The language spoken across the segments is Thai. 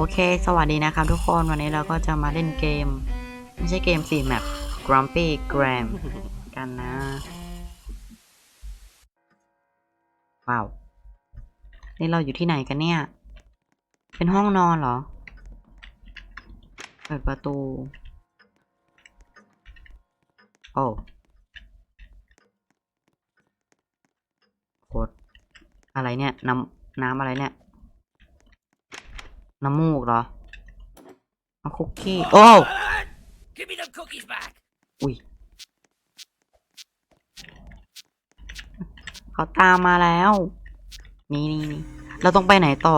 โอเค สวัสดีนะครับทุกคน วันนี้เราก็จะมาเล่นเกม ไม่ใช่เกมสี่แมป Grumpy Gram กันนะ ว้าว นี่เราอยู่ที่ไหนกันเนี่ย เป็นห้องนอนเหรอ เปิดประตู โอ้โคตรอะไรเนี่ย น้ำ น้ำอะไรเนี่ย น้ำมูกเหรอเอาคุกกี้โอ้อุ้ยเขาตามมาแล้ว นี่นี่นี่เราต้องไปไหนต่อ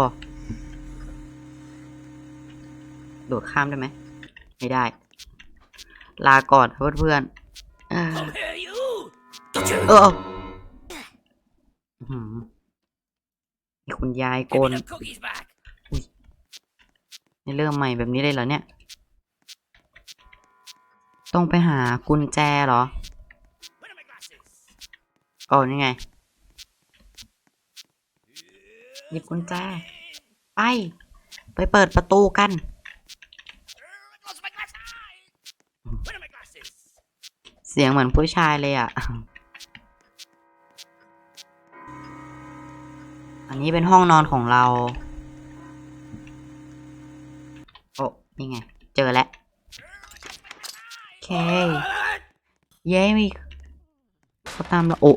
โดดข้ามได้ไหม ไม่ได้ ลาก่อนเพื่อนเพื่อนเออเอออื้อหือมีคุณยายโกน นี่เริ่มใหม่แบบนี้เลยเหรอเนี่ย ต้องไปหากุญแจเหรอโอ้นี่ไงหยิบกุญแจ ไป ไปเปิดประตูกัน เสียงเหมือนผู้ชายเลยอะ อันนี้เป็นห้องนอนของเรา นี่ไง เจอแล้วโอเค เย้มีเขาตามเราโอ้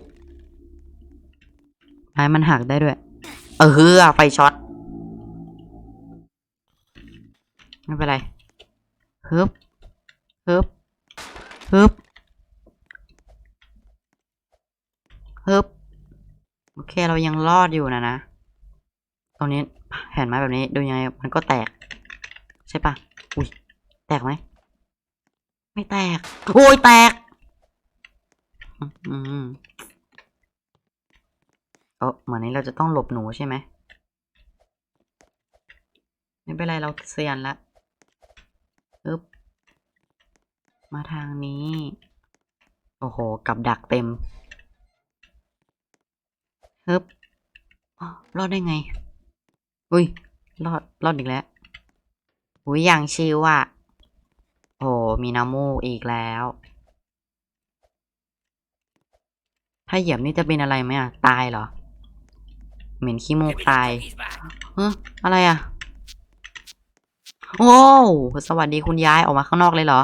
ไม้มันหักได้ด้วย เออฮือไฟช็อต ไม่เป็นไรฮึบฮึบฮึบฮึบโอเคเรายังรอดอยู่นะนะ ตรงนี้แผ่นไม้แบบนี้ดูยังไงมันก็แตก ใช่ปะ อุ้ย แตกไหม ไม่แตก โอ้ยแตก อืมเออเหมือนนี้เราจะต้องหลบหนูใช่ไหม ไม่เป็นไรเราเซียนละปึ๊บ มาทางนี้ โอ้โห กับดักเต็มฮึบอ้อรอดได้ไง อุ้ย รอด รอดอีกแล้ว อุ้ยอย่างชิวอะโอ้มีน้ำมูกอีกแล้ว ถ้าเหยียบนี่จะเป็นอะไรไหมอะตายเหรอ เหม็นขี้มูกตายเฮ้อะไรอะโอ้สวัสดีคุณยายออกมาข้างนอกเลยเหรอ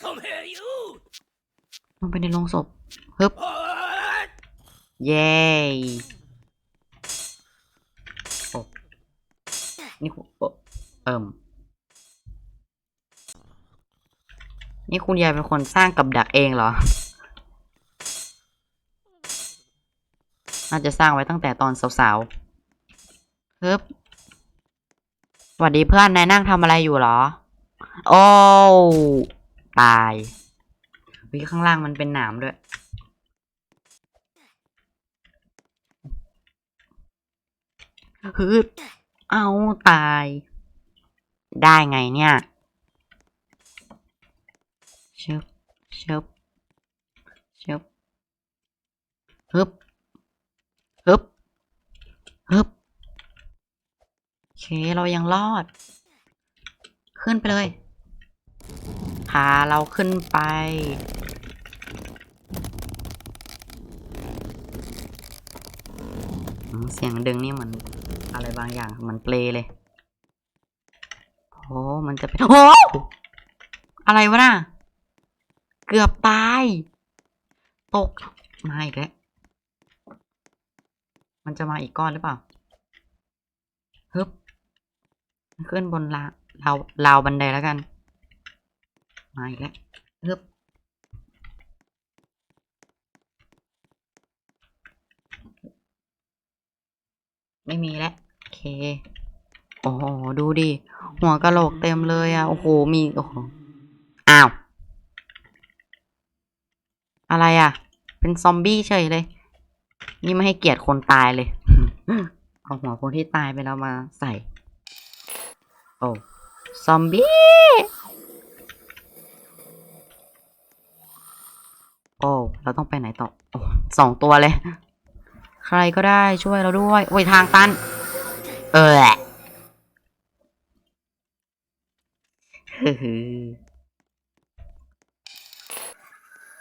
Come here, you. ลงไปในโรงศพฮึบเย้โอ้นี่คุณโอ้ เอิ่มนี่คุณยายเป็นคนสร้างกับดักเองเหรอ น่าจะสร้างไว้ตั้งแต่ตอนสาวๆฮึบสวัสดีเพื่อนนายนั่งทำอะไรอยู่เหรอ โอ้ตายวิข้างล่างมันเป็นหนามด้วย ฮึบเอาตาย ได้ไงเนี่ยชึบชึบชึบฮึบฮึบฮึบโอเคเรายังรอด ขึ้นไปเลยพาเราขึ้นไป เสียงดึงนี่เหมือนอะไรบางอย่างเหมือนเปลเลย โอ้มันจะเป็นโอ้อะไรวะน่ะ เกือบตาย ตก มาอีกแล้ว มันจะมาอีกก้อนหรือเปล่าฮึบขึ้นบนราวราวราวบันไดแล้วกัน มาอีกแล้วฮึบไม่มีแล้ว โอเค โอ้โหดูดิ หัวกะโหลกเต็มเลยอะ โอ้โห มีโอ้โหอ้าว อะไรอะ เป็นซอมบี้เฉยเลย นี่ไม่ให้เกียรติคนตายเลย เอาหัวคนที่ตายไปแล้วมาใส่ โอ้ซอมบี้โอ้เราต้องไปไหนต่ออสองตัวเลย ใครก็ได้ช่วยเราด้วย โอ้ยทางตัน เออ ฮึฮึ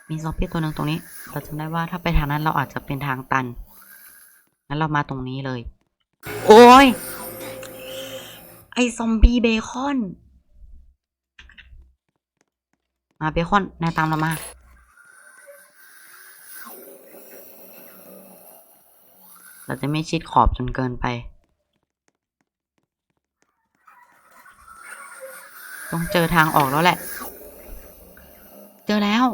มีซอมบี้ตัวหนึ่งตรงนี้ เราจำได้ว่าถ้าไปทางนั้นเราอาจจะเป็นทางตัน งั้นเรามาตรงนี้เลย โอ้ย ไอซอมบี้เบคอน มาเบคอน นายตามเรามา เราจะไม่ชิดขอบจนเกินไป ต้องเจอทางออกแล้วแหละ เจอแล้ว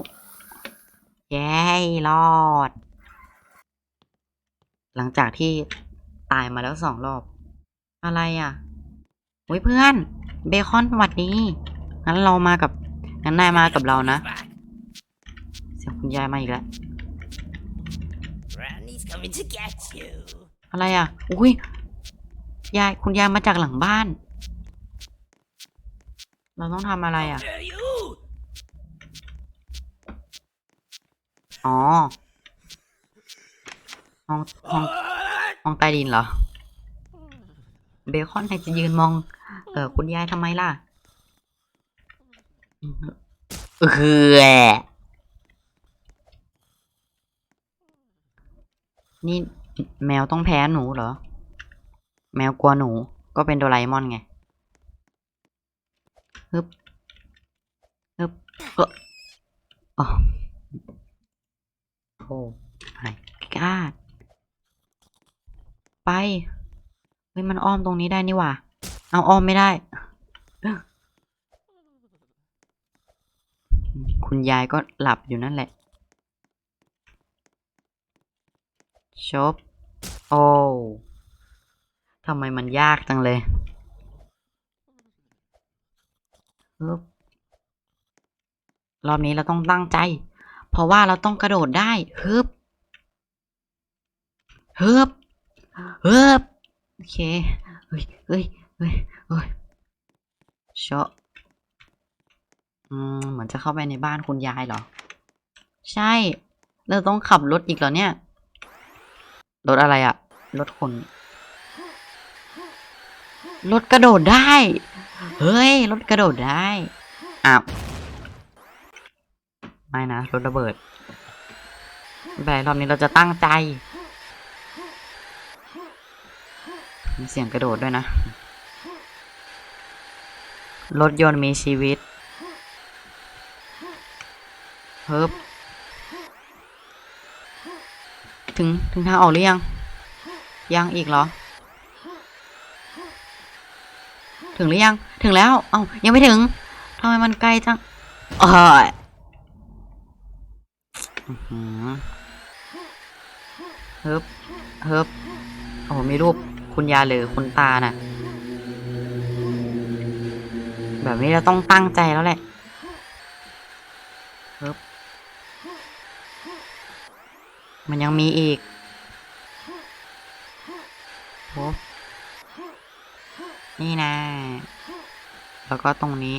เย้รอด หลังจากที่ตายมาแล้วสองรอบ อะไรอะโอ้ยเพื่อน เบคอนสวัสดี งั้นเรามากับ งั้นนายมากับเรานะ Back. เสียงคุณยายมาอีกแล้ว Granny's coming to get you. อะไรอะ อุ้ยยายคุณยายมาจากหลังบ้าน เราต้องทำอะไรอะ Dare you? อ๋อ ห้องห้องห้องใต้ดินเหรอ เบคอนนายจะยืนมอง เออคุณยายทำไมล่ะเออนี่แมวต้องแพ้หนูเหรอ แมวกลัวหนูก็เป็นโดราเอมอนไง ฮึบฮึบเอออ๋อโอ้ my god ไป เฮ้ย มันอ้อมตรงนี้ได้นี่หว่า เอาอ้อมไม่ได้ คุณยายก็หลับอยู่นั่นแหละ ชบ โอ้ทำไมมันยากจังเลย ฮึบรอบนี้เราต้องตั้งใจ เพราะว่าเราต้องกระโดดได้ฮึบฮึบฮึบโอเคเฮ้ยเฮ้ยเฮ้ยเฮ้ยเชาะอืมเหมือนจะเข้าไปในบ้านคุณยายเหรอ ใช่ เราต้องขับรถอีกเหรอเนี่ย รถอะไรอะรถคน รถกระโดดได้ เฮ้ย รถกระโดดได้ อ้าว ไม่นะ รถระเบิดไม่เป็นไรรอบนี้เราจะตั้งใจ มีเสียงกระโดดด้วยนะ รถยนต์มีชีวิตเฮิบถึง ถึงทางออกหรือยัง ยังอีกเหรอ ถึงหรือยัง ถึงแล้ว เอ้า ยังไม่ถึงทำไมมันไกลจังเอ้ยอื้อหือเฮิบเฮิบโอ้โหมีรูปคุณยาหรือคุณตาน่ะ แบบนี้เราต้องตั้งใจแล้วแหละเฮิบมันยังมีอีกโอ้ นี่นะ แล้วก็ตรงนี้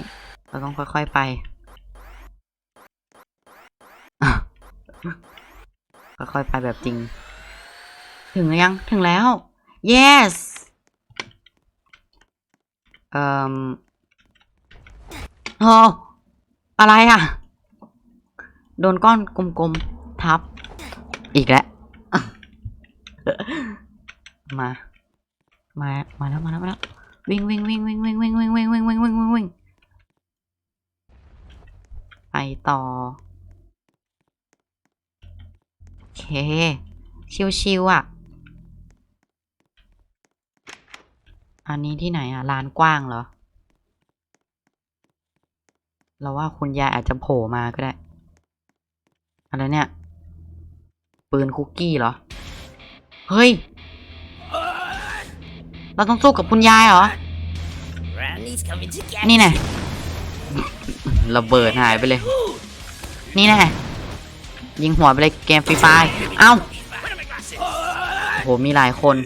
เราต้องค่อยๆไป ค่อยๆไปแบบจริง ถึงยัง ถึงแล้ว yes เอ่อโออะไรอะ โดนก้อนกลมๆ ทับ อีกแล้ว มา มา มาแล้ว มาแล้วมาแล้ว วิ่งวิ่งวิ่งวิ่งวิ่งวิ่งวิ่งวิ่งวิ่งวิ่งวิ่งวิ่งวิ่งไปต่อ โอเค ชิวๆอะ อันนี้ที่ไหนอะลานกว้างเหรอ เราว่าคุณยายอาจจะโผล่มาก็ได้ อะไรเนี่ย ปืนคุกกี้เหรอ เฮ้ย เราต้องสู้กับคุณยายเหรอ Granny's coming to get นี่แน่ระเบิดหายไปเลย you. นี่แน่ยิงหัวไปเลยเกมฟรีไฟร์เอ้า Where are my glasses? โหมีหลายคน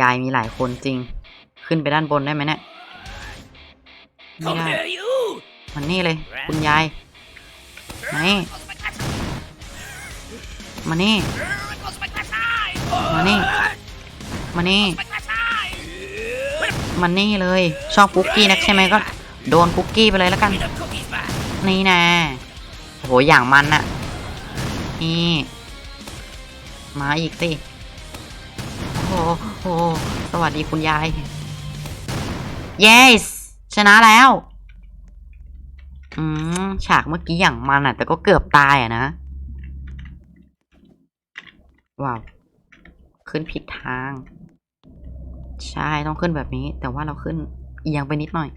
ยายมีหลายคนจริง ขึ้นไปด้านบนได้ไหมเนี่ยไม่ Come ได้ here, you. มันนี่เลย คุณยายมานี่ Close my glass eye. มานี่ มานี่ มานี่ มันนี่เลย ชอบคุกกี้นักใช่ไหมก็ โดนคุกกี้ไปเลยแล้วกัน นี่นะโอ้โหอย่างมันอะนี่ มาอีกสิ โอ้โหสวัสดีคุณยาย yes ชนะแล้ว อืม ฉากเมื่อกี้อย่างมันอะแต่ก็เกือบตายอะนะ ว้าว ขึ้นผิดทาง ใช่ต้องขึ้นแบบนี้ แต่ว่าเราขึ้นเอียงไปนิดหน่อย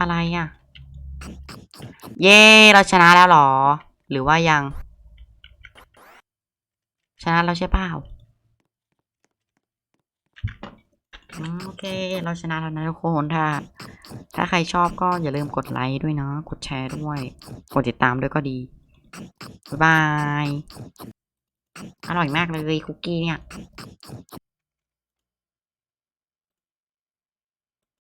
อะไรอะเย้เราชนะแล้วหรอ หรือว่ายัง ชนะแล้วใช่เปล่าโอเค เราชนะแล้วนะทุกคนถ้า ถ้าใครชอบก็อย่าลืมกดไลค์ด้วยเนาะกดแชร์ด้วย กดติดตามด้วยก็ดี บ๊ายบาย อร่อยมากเลยคุกกี้เนี่ย